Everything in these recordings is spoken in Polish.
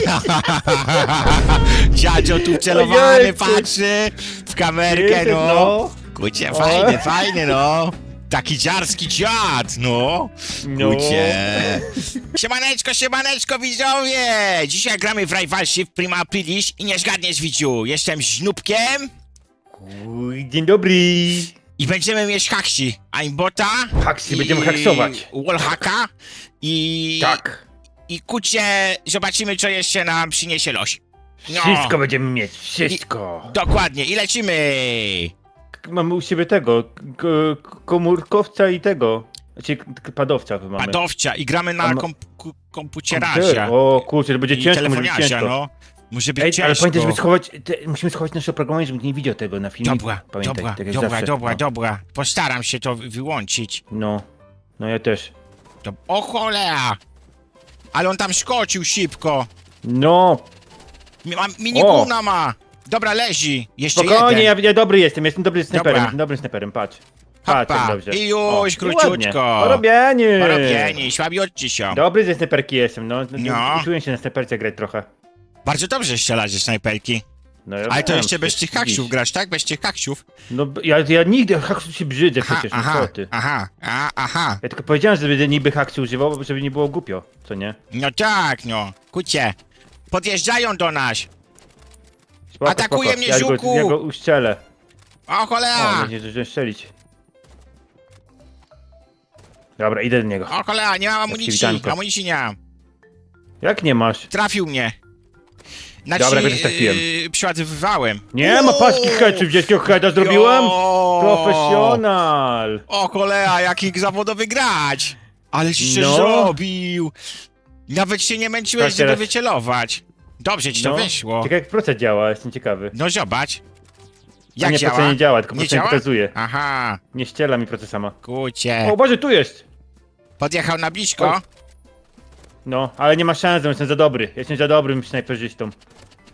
Dziadzio tu celowany patrzy w kamerkę, Jezus, no. Kucie, fajny, fajny, no. Taki dziarski dziad, no. No. Kucie. Siemaneczko, siemaneczko, widzowie! Dzisiaj gramy w Rivalship Prima Aprilis i nie zgadniesz, widziu. Jestem Żnubkiem Dzień dobry. i będziemy mieć haksi. Aimbota. Haksy, i będziemy haksować. Wallhacka i... Tak. I kucie, zobaczymy, co jeszcze nam przyniesie los. No. Wszystko będziemy mieć, wszystko. Dokładnie, i lecimy! Mamy u siebie tego, k- komórkowca i tego. Znaczy, k- padowca mamy. Padowcia i gramy na ma- komp. O kurczę, to będzie I ciężko, telefoniasia, ciężko. no. Może być Ej, ciężko. ale pamiętaj, żeby schować, te, musimy schować nasze oprogramowanie, żeby nie widział tego na filmiku. Dobra, Pamiętaj, dobra, tak jak dobra, zawsze. dobra, no. dobra. Postaram się to wy- wyłączyć. No, no ja też. To... O cholera! Ale on tam skoczył szybko. No, Mi- ma- Miniguna ma. Dobra, leży. Jeszcze spokojnie, jeden. ja, ja dobry jestem, jestem dobry snajperem, Dobra. jestem dobrym snajperem, patrz. Hopa. Patrz, jak dobrze. I już, O, króciutko. ładnie. Porobienie. Porobieni, słabiutci się. Dobry ze snajperki jestem, no. no. Czuję się na snajperce grać trochę. Bardzo dobrze strzelasz ze snajperki. No, ja Ale to wiem, jeszcze bez tych haksiów grasz, tak? Bez tych haksiów. No b- ja, ja nigdy haksu się brzydzę Aha, przecież, no aha, co ty. aha, a, aha. Ja tylko powiedziałem, że będę niby haksy używał, żeby nie było głupio, co nie? No tak, no. Kucie. Podjeżdżają do nas. Spoko, Atakuje spoko. mnie ja go, żuku! ja go uszczelę. O O, cholera! nie zdążyłem strzelić. Dobra, idę do niego. O cholera, nie mam amunicji. przywitanko. Amunicji nie mam. Jak nie masz? Trafił mnie. Znaczy, Dobra, też trafiłem. Yy, przyładowywałem. Nie ma paczki headów, jakiego heada zrobiłem? Jo! Profesjonal! O cholera, jaki zawodowy grać. Ale się No. zrobił. Nawet się nie męczyłeś, Tak, żeby teraz- wycelować. Dobrze ci to No. wyszło. Ciekawe jak proces działa, jestem ciekawy. No zobacz. Jak nie, działa? proces nie działa, tylko Nie proces działa? pokazuje. Aha, Nie ściela mi proces sama. kucie. O Boże, tu jest! Podjechał na blisko. No, ale nie ma szans, bo jestem za dobry. Jestem za dobrym snajperzystą.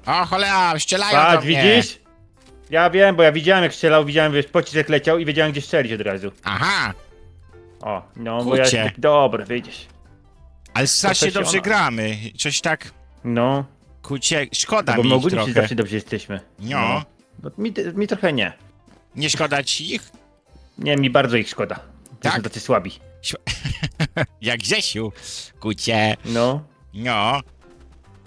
O cholera, do Patrz, mnie. widzisz? Ja wiem, bo ja widziałem jak strzelał, widziałem, wiesz, pocisk leciał i wiedziałem gdzie strzelić od razu. Aha, O, no, bo ja Kurcie. jestem dobry, widzisz. ale strasznie dobrze Profesjonal. gramy. Coś tak, No, kucie, szkoda bo mi my ich ogólnie trochę. zawsze dobrze jesteśmy. No. No, mi, mi trochę nie. Nie szkoda ci ich? Nie, mi bardzo ich szkoda. Tak? Są tacy słabi. Jak Grzesiu, kucie. No. No.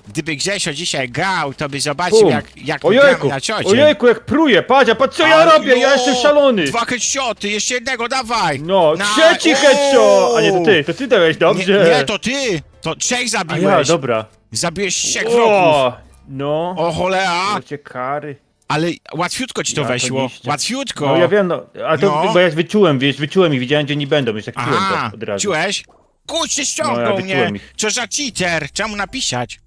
Gdyby Grzesio dzisiaj grał, to by zobaczył Bum. jak, jak Ojejku, na ciocie. ojejku, jak pruje, patrz, a patrz co ja Ale robię, ja jo! jestem szalony. Dwa headshoty, jeszcze jednego, dawaj! No, Na- trzeci headshot! A nie, to ty, to ty dałeś, dobrze. Nie, nie, to ty! To trzech A zabiłeś! ja, dobra. Zabiłeś trzech wrogów! O, no. O cholera! Macie kary. Ale łatwiutko ci to Ja to weszło. niszczę. Łatwiutko! No ja wiem, no, a to, No. bo ja wyczułem, wiesz, wyczułem i widziałem, gdzie nie będą, już tak czułem Aha, to od razu. czułeś? Kurczę, No, ściągnął ja mnie! Co za cheater? Czemu napisać?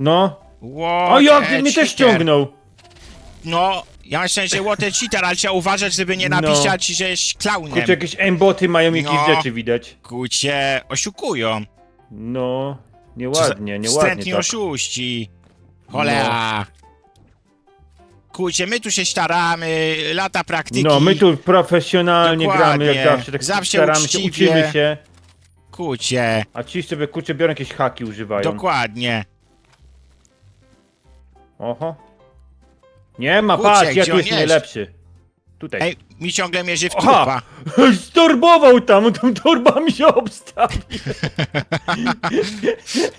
No. What O, jak mnie też ściągnął. No, ja myślę, że what cheater, ale trzeba uważać, żeby nie No. napisać, że jest klaunem. Kurczę, jakieś aimboty mają jakieś No. rzeczy widać. Kucie, oszukują. No, nieładnie, nieładnie Wstrętni tak. oszuści. Cholera. Kurczę, my tu się staramy, lata praktyki. No, my tu profesjonalnie Dokładnie. gramy, jak zawsze, tak Zawsze staramy się, uczciwie. uczymy się. Kucie, A ci sobie, kurczę, biorą jakieś haki, używają. dokładnie. Oho. Nie ma, Kurczę, patrz, ja gdzie tu on jestem jest? najlepszy. Tutaj. Ej, mi ciągle mierzy w Aha! trupa. Storbował tam, tą torba mi się obstawił.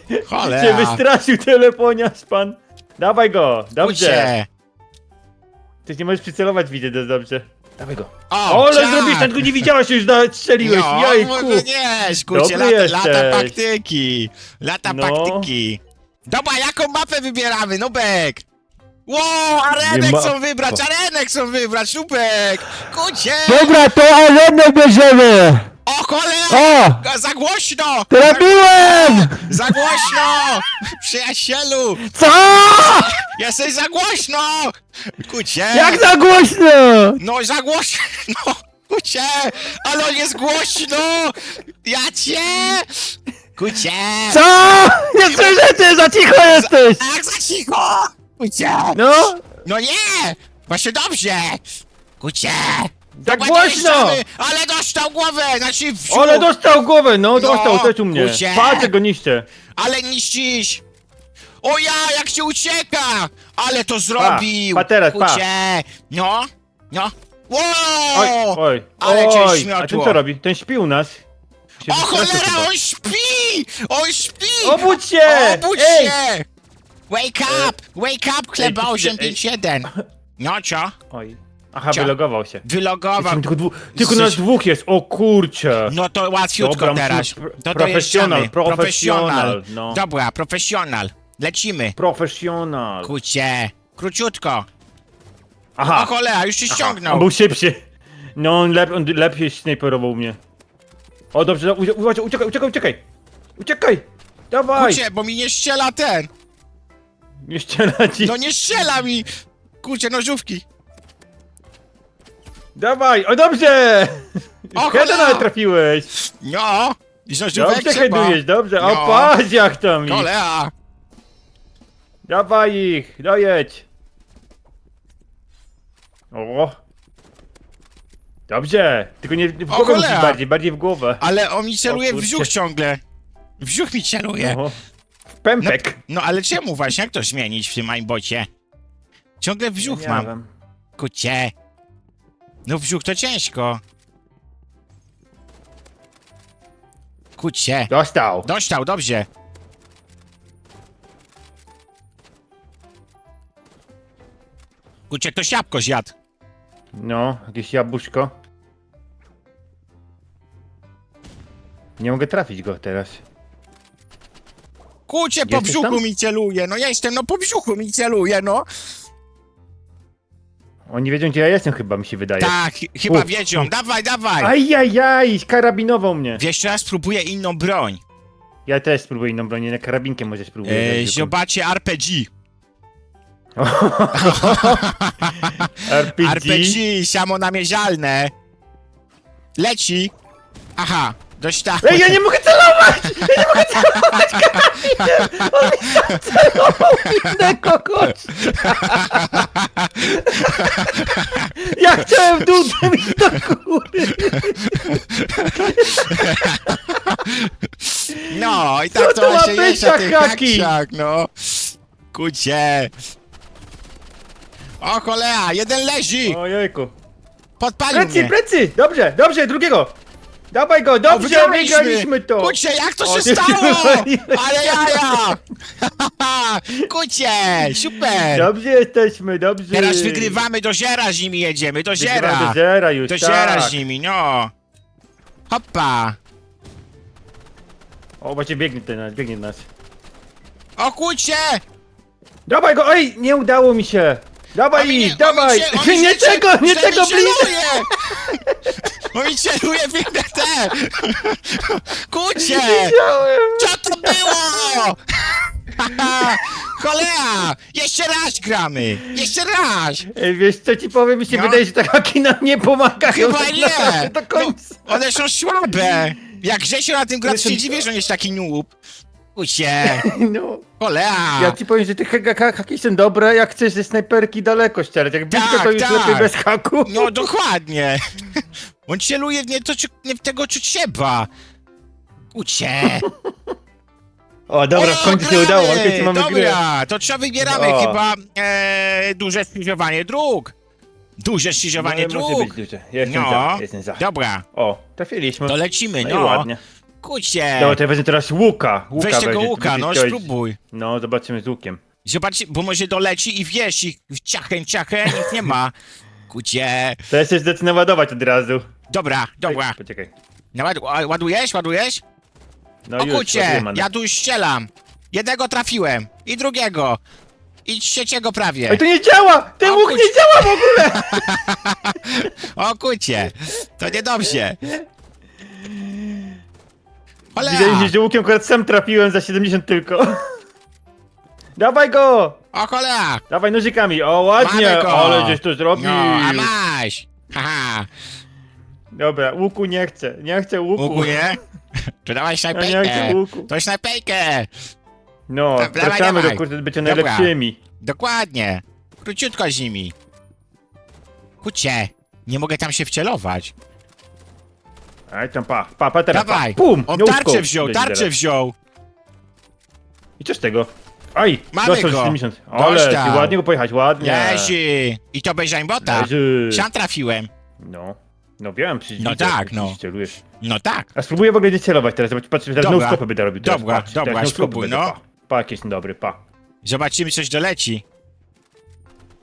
Cię Cholera. wystraszył telefoniarz pan. Dawaj go, dobrze. Kucie. Ty nie możesz przycelować, widzę, to dobrze. Dawaj go. O, O, ale zrobisz, tak go nie widziałeś, już strzeliłeś, No, jajku. może nie, kurczę, Dobry lata, lata jesteś. praktyki. Lata No. praktyki. Dobra, jaką mapę wybieramy, Nubek? Wow, arenek ma- chcą wybrać, arenek chcą wybrać, Nubek! Kucie! Dobra, to arenę bierzemy! O cholera! O! Za głośno! Trafiłem! Za głośno! Przyjacielu! Co? Jesteś za głośno! Kucie! Jak za głośno! No za głośno! Kucie! Ale on jest głośno! Ja cię! Kucie! Co? Nie słyszę ty, za cicho jesteś! Tak za cicho! Kucie! No? No nie! Właśnie dobrze! Kucie! Za Dobra, głośno! Ale dostał głowę! Znaczy w brzuch, Ale dostał głowę, no dostał, też u mnie. kurczę. Patrzę go niszczę. Ale niszczysz! O ja, jak się ucieka! Ale to zrobił! pa teraz, pa. Kucie! No, no. Oj, Wow! oj, Ale cię oj, a ten śmiotło. co robi? Ten śpi u nas. Się O wystraszył cholera, chyba. on śpi! On śpi! Obudź się! Obudź Ej! się! Wake up! Wake up, chleba ej, ty- 851! No co? Oj. Aha, Cio. wylogował się. Wylogował. Jesteśmy tylko, dwu... tylko Jesteś- nas dwóch jest, o kurcze! No to łatwiutko Dobra, teraz. musimy- To profesjonal, dojeżdżamy. profesjonal, no. Dobra, profesjonal. Lecimy. Profesjonal. Kucie. Króciutko. Aha, O cholera, już się on ściągnął. był szybszy. No, on, lep, on lepiej snajperował mnie. O, dobrze, u- uciekaj, uciekaj, uciekaj, uciekaj! Uciekaj! Dawaj! Kucie, bo mi nie strzela ten. Nie ściela ci! No nie strzela mi. Kucie, nożówki. Dawaj! O, dobrze! O, Heada cholera! nawet trafiłeś! No. I Dobrze headujesz, dobrze. O, No. patrz jak tam ich! Cholera. Dawaj ich, dojedź! O! Dobrze! Tylko nie w O, głowę musisz cholera! bardziej, bardziej w głowę. Ale on mi celuje w kurczę. brzuch ciągle. W brzuch mi celuje. No. W pępek! No ale czemu właśnie? Jak to zmienić w tym aimbocie? Ciągle w brzuch mam. wiem. Kucie. No brzuch to ciężko. Kucie. Dostał! Dostał, dobrze. Kucie, ktoś jabłko zjadł. No, jakieś jabłuszko. Nie mogę trafić go teraz. Kucie, po Jesteś brzuchu tam? mi celuje. No ja jestem, no po brzuchu mi celuje, no. Oni wiedzą gdzie ja jestem chyba, mi się wydaje. Tak, ch- chyba Uf, wiedzą. uf. Dawaj, dawaj. Ajajaj, karabinował mnie. Wiesz, teraz spróbuję inną broń. Ja też spróbuję inną broń, na karabinkiem może spróbuję. E, Eee, zobaczcie RPG. RPG. RPG, samonamierzalne. Leci. Aha, dostałem. Ej, ja nie mogę celować! Ja nie mogę celować karabinem! On mi sam celował innego gościa! Ja chciałem w dół, to mi do góry! No, i Co tak to to ma właśnie być jest za na tych haki? haksiach, no. Kucie. O cholera, jeden leży. Ojejku. Podpalił Plecy, mnie. plecy! Dobrze, dobrze, drugiego! Dawaj go, dobrze, wygraliśmy. wygraliśmy to! Kucie, jak to O, się ty stało? Ale jaja. Kucie, super. Dobrze jesteśmy, dobrze. Teraz wygrywamy, do zera z nimi jedziemy, do Wygrywamy zera. Do zera już, Do tak. zera z nimi, no. Hoppa. O, właśnie biegnie do nas, biegnie nas. O kucie. Dawaj go, ej, nie udało mi się! Dawaj ich, dawaj! nie tego, nie tego mi On mi celuje w inne te. Kucie. Co to było? Cholera! Jeszcze raz gramy! Jeszcze raz! Ej, wiesz co ci powiem, mi się No. wydaje, że te haki nam nie pomagają. Chyba nie! Do końca. No, one są słabe! Jak Grzesio na tym gra, to się Jestem- dziwię, że on jest taki noob. Kucie! No, Cholera! ja ci powiem, że te ha- ha- haki są dobre, jak chcesz ze snajperki daleko strzelać. Jak blisko, Tak, to już tak. lepiej bez haku. No dokładnie! On celuje w nie, to, czy- nie w tego, co trzeba! Kucie! O, dobra, w końcu się udało, w końcu mamy grę. Dobra, to co wybieramy? O. Chyba e, duże skrzyżowanie dróg. Duże skrzyżowanie No, dróg. być duże. Jestem No. za, jestem za. Dobra, O, trafiliśmy. to lecimy, No, no. i ładnie. Kucie! Dobra, to ja wezmę teraz łuka. łuka Weź tego łuka, no spróbuj. No, zobaczymy z łukiem. Zobacz, bo może doleci i wiesz, i ciachę, ciachę, nic nie ma. Kucie. To jest coś naładować od razu. Dobra, dobra. Ej, poczekaj. A, ładujesz, ładujesz? No o już, kucie, ładuję ja tu strzelam. Jednego trafiłem. I drugiego. I trzeciego prawie. Ej, to nie działa! Ten O, łuk kuć- nie działa w ogóle! O kucie. To niedobrze. Wydaje Cholera. że łukiem akurat sam trafiłem za 70 tylko. Dawaj go! O cholera. Dawaj nożykami, o ładnie! Mamy go. Ale żeś to zrobił! No, a maś. Haha. Dobra, łuku nie chcę, nie chcę łuku. Łuku nie? To dawaj Ja nie snajpejkę. chcę łuku. To snajpejkę. No, Dawaj, wracamy dawaj. do kurde bycia Dobra. najlepszymi. Dokładnie. Króciutko z nimi. Kucie, nie mogę tam się wcelować. Ej, tam pa, pa, pa teraz, Dawaj. pa. Pum! On nie tarczę wziął, Będzie tarczę teraz. wziął. I co z tego? Aj, Mamy dostał go. 70. Ale, Dostał. ty ładnie go pojechać, ładnie. Leży! I to bez aimbota. Leży. Sam trafiłem. No. No wiem, przecież No widzę, tak, no. celujesz. No tak. A spróbuję w ogóle nie celować teraz, zobacz, patrz, teraz Dobra. no skopy będę robił. Teraz, Dobra, patrz, dobra, teraz no spróbuj, będę, no. Pa, pa jakiś dobry, pa. Zobaczymy, coś doleci.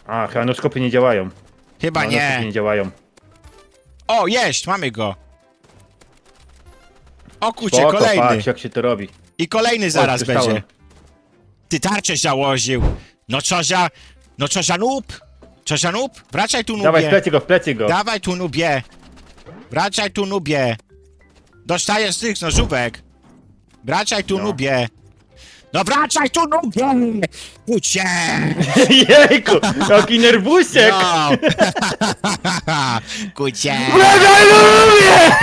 A, chyba no skopy nie działają. Chyba no, nie. nie działają. O, jest, mamy go. O kurczę, Spoko, kolejny. patrz jak się to robi. I kolejny zaraz będzie. Ty tarczę założył. No co za... No co za noob? Co za noob? Wracaj tu, Dawaj, w plecy go, w plecy go. Dawaj tu, nubie. Wracaj tu, nubie. Dostajesz tych, no żubek. Wracaj tu, No. nubie. No wracaj tu, nubie! Kucie! Jejku, jaki nerwusiek. No. Kucie! Uważaj, lubię!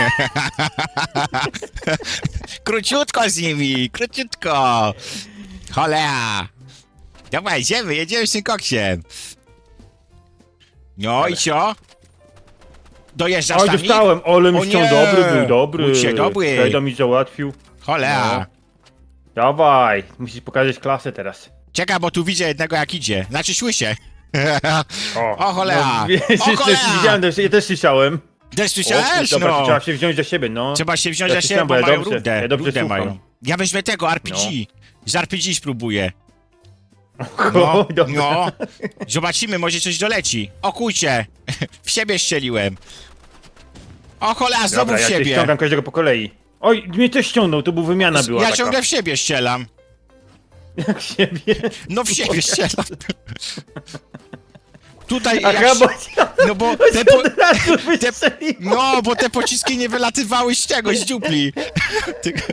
Króciutko z nimi, króciutko. Cholera. Dawaj, jedziemy, jedziemy z tym koksiem. No i co? Dojeżdżasz Oj, tam? dostałem, ale mi nie. dobry, był dobry. Kurczę, dobry. Przejdo mi załatwił. Cholera. No. Dawaj, musisz pokazać klasę teraz. Czekaj, bo tu widzę jednego jak idzie. Znaczy słyszę. O, O, cholera. No, wiesz, O, też cholera. widziałem, też, ja też słyszałem. Też słyszałeś? dobra, No. trzeba się wziąć za siebie, no. Trzeba się wziąć Ja za siebie, słyszałem, bo bo ja mają dobrze- rudę. ja dobrze słucham. mają. Ja weźmę tego, RPG. Z RPG spróbuję. No, dobra. no. Zobaczymy, może coś doleci. O kurcie. W siebie strzeliłem. O cholera, znowu Dobra, w ja cię siebie. ściągam każdego po kolei. Oj, mnie też ściągnął, to był wymiana była Ja taka. ciągle w siebie strzelam. Jak siebie. No w siebie strzelam. Tutaj Aha, jak... bo... No bo te po... Od razu wystrzelił. No, bo te pociski nie wylatywały z czegoś, z dziupli. Ty-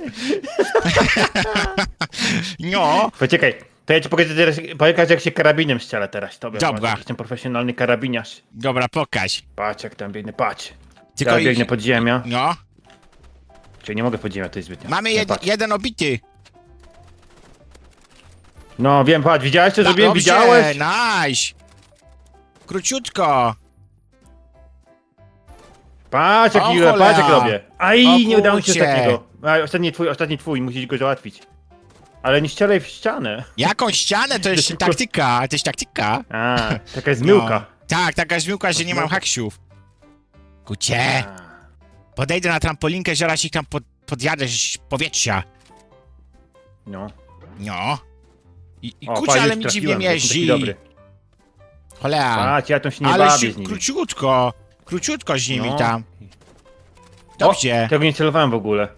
No, Poczekaj, to ja ci pokażę teraz, pokażę jak się karabinem strzela teraz. Tobie, Dobra. Patrz, Jestem profesjonalny karabiniarz. dobra, pokaż. Patrz jak tam biegnę, patrz. Tylko ja ich- biegnę pod ziemia. No, Czyli nie mogę pod ziemię, to jest zbytnio. mamy jed... patrz. jeden obity. No wiem, patrz, widziałeś co zrobiłem? dobrze, Widziałeś? nice. Króciutko. Patrz jak, O, ile, patrz jak cholera. robię. Aj, nie udało mi się kurcie. ostatniego. A, ostatni twój, ostatni twój, musisz go załatwić. Ale nie strzelaj w ścianę. Jaką ścianę? To jest taktyka, to jest taktyka. A, taka jest zmyłka. No. Tak, taka zmyłka, że nie mam haksiów. Kucie, podejdę na trampolinkę, zaraz ich tam pod, podjadę z powietrza. No. No. I, i O, patrz, ale już mi trafiłem, dziwnie jestem taki dobry. Cholera. Patrz, ja tam się nie ale bawię się, z nimi. króciutko, króciutko z nimi No. tam. Dobrze. tego nie celowałem w ogóle.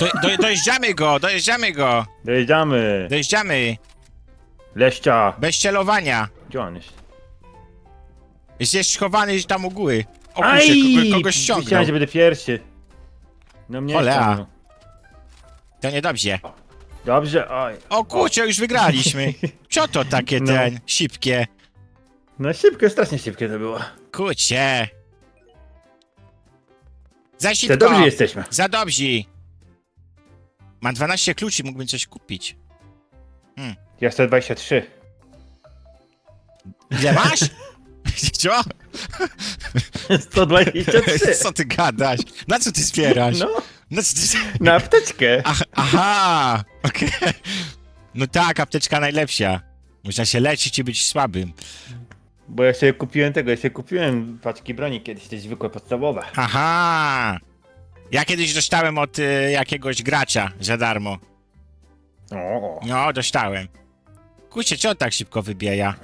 Do, do, dojeżdżamy go, dojeżdżamy go. Dojeżdżamy. Dojeżdżamy. Leścia. Bez celowania. Gdzie on? Jest, jest schowany tam u góry. O kogo, kogoś ściągnął. Myślałem, że będę pierwszy. No mnie ściągnął. To niedobrze. Dobrze, oj. O kurczę, już wygraliśmy. Co to takie No. ten, szybkie? No szybkie, strasznie szybkie to było. Kurczę. Za To szybko. dobrze jesteśmy. Za dobrzy. Mam 12 kluczy, mógłbym coś kupić. Ja 123. Ile masz? Co? 123. Co ty gadasz? Na co ty zbierasz? No, Na co ty... na apteczkę. Aha, okej. No tak, apteczka najlepsza. Można się leczyć i być słabym. Bo ja sobie kupiłem tego, ja sobie kupiłem paczki broni kiedyś, te zwykłe, podstawowe. Aha. Ja kiedyś dostałem od y, jakiegoś gracza za darmo. O, No, dostałem. Kurczę, co on tak szybko wybija?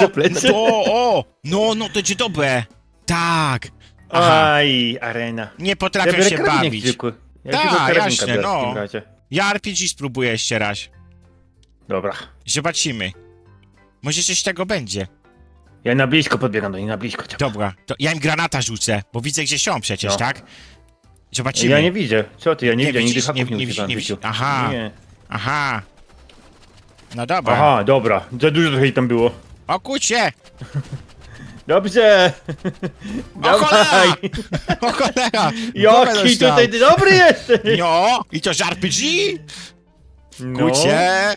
Za plecy. O, o, no, no, to będzie dobre. Tak. Aha, Aj, arena. nie potrafię biorę się bawić. zwykły. Tak, karabinka jasne, biorę w no. takim razie. Ja RPG spróbuję jeszcze raz. Dobra. Zobaczymy. Może coś z tego będzie. Ja na blisko podbiegam do nich, na blisko. cię. Dobra, to ja im granata rzucę, bo widzę gdzie są przecież, No. tak? Zobaczymy. Ja nie widzę. Co ty, ja nie, Nie widzę, nigdy widzisz, haków nie- nie, nie używałem w życiu. aha. Nie. Aha. No dobra. Aha, dobra. Za dużo trochę tam było. O kurcie! Dobrze! O cholera! O cholera! Jaki dostał. tutaj ty dobry jesteś! No, i to z RPG? No. Kurcie!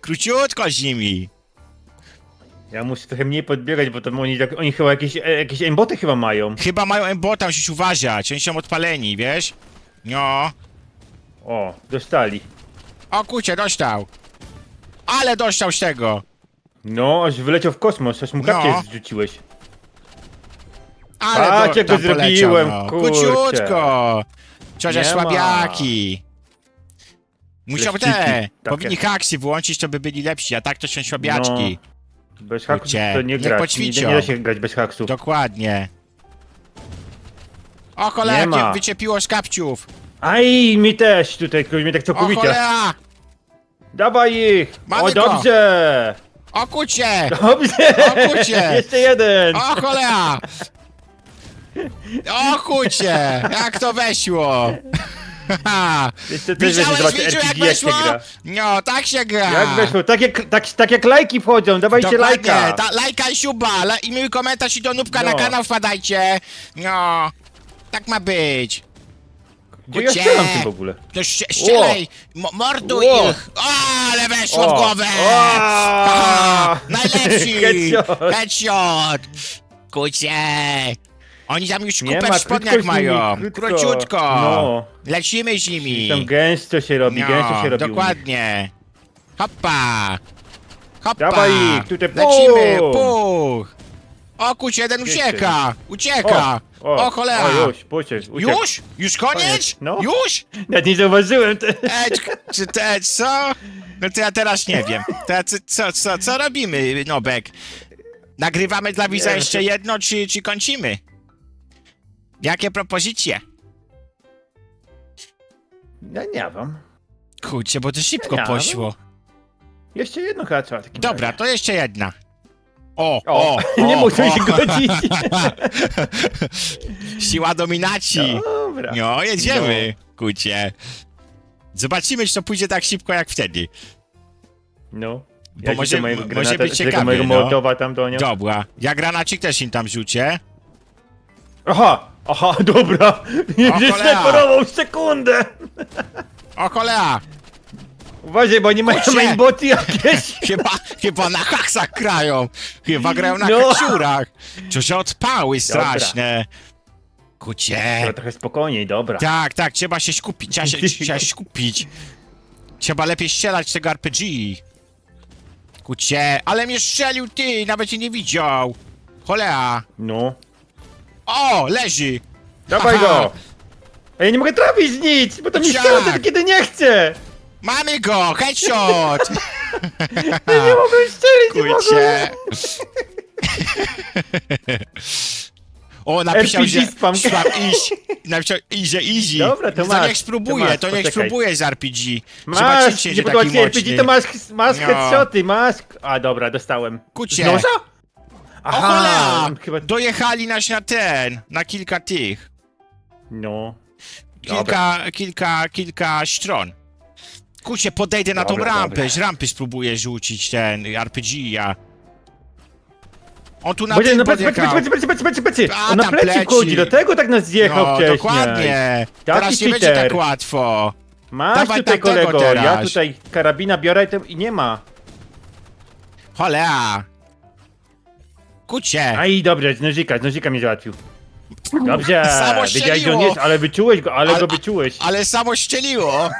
Króciutko z nimi. Ja muszę trochę mniej podbiegać, bo to oni, tak, oni chyba jakieś, e, jakieś aimboty chyba mają. Chyba mają embota, musisz uważać. Oni są odpaleni, wiesz? No. O, dostali. O kurcie, dostał. Ale dostał z tego. No, aż wyleciał w kosmos, aż mu kapcie No. zrzuciłeś. Ale Patrz, jak go tam poleciał, zrobiłem, no. kurczę. Króciutko. Nie ma. słabiaki. Musiał te, takie. powinni haksy włączyć, to by byli lepsi, a tak to są słabiaczki. Bez haksów Kurczę, to nie niech gra. Nie, poćwiczą. nie da się grać bez haksów. Dokładnie. O cholera, Nie ma. jakie wyczepiło z kapciów. Aj, mi też tutaj, ktoś mnie tak O całkowicie. cholera, Dawaj ich! Mamy o, go. dobrze! o kucie, Dobrze! O, kurcie. Jeszcze jeden! o cholera. O kucie, jak to weszło. Jeszcze też Widziałeś, zobaczę widział jak RPG jak się weszło? gra. No, tak się gra. Jak weszło? Tak jak, tak, tak jak lajki wchodzą, dawajcie Dokładnie, lajka! ta, lajka i suba, la, i miły komentarz i do nubka No. na kanał wpadajcie. No, tak ma być. Gdzie ja strzelam tym w ogóle? To sz- strzelaj, mo- morduj Ło. ich. O, ale weszło w O. głowę. O. Aha, najlepszy. Headshot. Headshot. Kucie. Oni tam już Nie kupę ma, w spodniach z nimi, mają. krótko. Króciutko. No. Lecimy z nimi. Tam gęsto się robi, gęsto się No, robi. u nich. dokładnie. Hoppa. Hoppa. Dawaj ich, tutaj Lecimy, pum. puch. O, kucie, jeden Pięknie. ucieka. Ucieka. O, cholera. O, już, puścisz. Już? Już koniec? Koniec, no. Już? Nawet nie zauważyłem. Te... Ej, czy te, co? No to ja teraz nie wiem. To ja, co, co, co, co robimy, Nobek? Nagrywamy dla widza jeszcze jedno, czy, czy kończymy? Jakie propozycje? Ja nie wiem. Kurczę, bo to szybko Ja, poszło. Jeszcze jedno chyba trzeba. w takim Dobra, razie. to jeszcze jedna. O, O, o, nie o. się godzić. Siła dominacji. Dobra. No, jedziemy, kucie. Zobaczymy, czy to pójdzie tak szybko jak wtedy. No. Bo Ja może- mojego może granata, być ciekawie, mojego no. tam do nią. Dobra, ja granacik też im tam rzucę. Aha, aha, dobra. Nie w sekundę. O cholera, Uważaj, bo nie mają Kurczę. mainboty jakieś. chyba, chyba na haksach grają. Chyba grają na No. haksiurach. Co się odpały straszne. Kucie. Trzeba trochę spokojniej, dobra. Tak, tak, trzeba się skupić, trzeba się, trzeba się skupić. Trzeba lepiej strzelać tego RPG. Kucie, ale mnie strzelił ty, nawet się nie widział. Cholera. No. O, leży. Dawaj Aha. go. Ja nie mogę trafić z nic, bo to mi strzela wtedy, kiedy nie chcę. Mamy go, headshot. Ja nie mogę strzelić, nie mogę. O, napisał, RPG że spam. spam iść. Napisał, że easy. Dobra, to to masz, niech spróbuje, to to, masz, niech poczekaj. spróbuje z RPG. Masz, Zobaczycie, nie że podoba taki ci RPG, mocny. to masz, masz No. headshoty, masz... A dobra, dostałem. Kucie. Z noża? O cholera! chyba... Dojechali nas na ten, na kilka tych. No. Dobra. Kilka, kilka, kilka stron. Kucie, podejdę na tą Dobra, rampę, dobra. z rampy spróbuję rzucić ten RPG, ja. On tu na Będzie tym na plecy, plecy, podjechał. plecy, plecy, plecy, plecy, plecy. A, On na tam plecy pleci. wchodzi, do tego tak nas zjechał No, wcześniej. dokładnie. Taki Teraz nie będzie cheater. tak łatwo. Masz Dawaj tutaj tamtego kolego, ja teraz. tutaj karabina biorę i to- i nie ma. Cholera. Kucie. Aj, dobrze, z nożyka, z nożyka mnie załatwił. Dobrze, Samo wiedziałeś, że on strzeliło. jest, ale wyczułeś go, ale Ale- go wyczułeś. Ale samo ścieliło.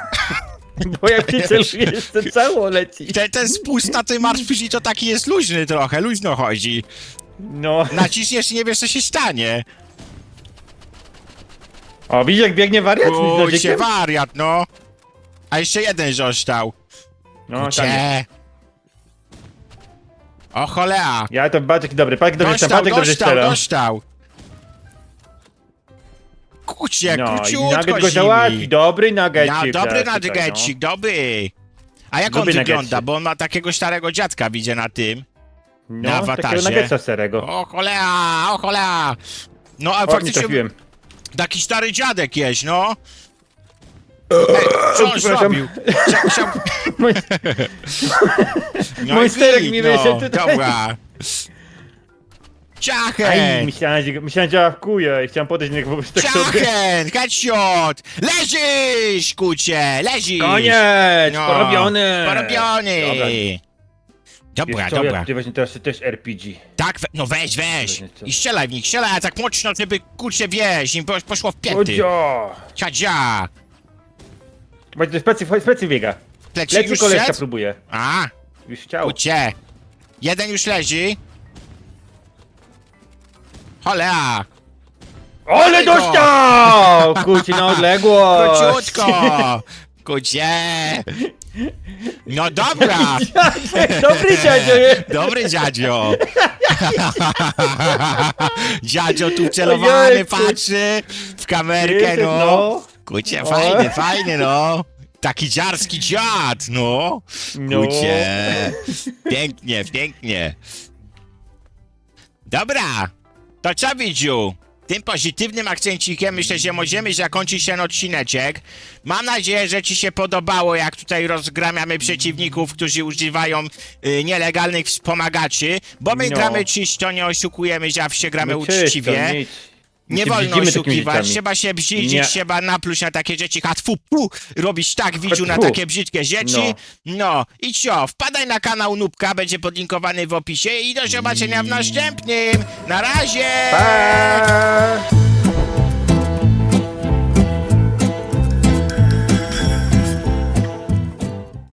Bo jak ty celujesz, to cało leci. Ten, ten spust na tym RPG to taki jest luźny trochę, luźno chodzi. No. Naciśniesz i nie wiesz co się stanie. O, widzisz jak biegnie wariat z Kucie, nożykiem? wariat, no. A jeszcze jeden został. No, tam jest. Kucie. O cholera. Ja to Baczek dobry, Patrz dobrze Dostał, strzela, Patrek dobrze dostał, strzela. dostał. Kucie, No i króciutko nugget go załatwi, dobry Ja, nuggetcik. dobry nuggetcik, dobry. A jak on Dobry wygląda? nuggetcik. Bo on ma takiego starego dziadka, widzę na tym. No, na no awatarze. takiego nuggetsa serego. O cholera, o cholera. No, a O, nie faktycznie trafiłem. taki stary dziadek jest, no. Ej, co on przepraszam. zrobił? Chcia- chciał- Mój- No Mój sterek mi no, wyszedł tutaj. Dobra. Aj, Ciachen! myślałem, że, myślałem, że awkuję i chciałem podejść do niego po prostu tak sobie. Ciachen! Headshot! Leżysz, kucie! Leżysz! Koniec! No, Porobiony! Porobiony! Dobra. Dobra, Wiesz co, dobra. Ja tutaj właśnie teraz też RPG. Tak, we, no weź, weź! Weź, co? I strzelaj w nich, strzelaj a tak mocno, żeby kurczę wieś, im posz- poszło w pięty. Odzio! Ciadzia! Właśnie specy, specy biega. Plecy Plecy już koleżka szedł? próbuje. A, Już chciał. Kucie. Jeden już leży. Cholera. Ale Dawaj go! dostał! Na odległość! Króciutko. Kucie. No dobra. Dobry dziadzio jest! Dobry dziadzio. dziadzio tu celowany Ojejku. patrzy w kamerkę, no. no. Kucie, O. fajny, fajny, no. Taki dziarski dziad, no. No. Kucie. Pięknie, pięknie. Dobra, to co widziu? Tym pozytywnym akcencikiem myślę, że możemy zakończyć ten odcineczek. Mam nadzieję, że ci się podobało, jak tutaj rozgramiamy przeciwników, którzy używają y, nielegalnych wspomagaczy, bo my No. gramy czysto, nie oszukujemy, zawsze gramy No czysto, uczciwie. nic. Nie wolno oszukiwać, trzeba się brzydzić, Nie. trzeba napluć na takie rzeczy, a tfu, pu, robić tak, widziu, na takie brzydkie rzeczy. No. No. i co, wpadaj na kanał Nubka, będzie podlinkowany w opisie i do zobaczenia w następnym. Na razie! Pa!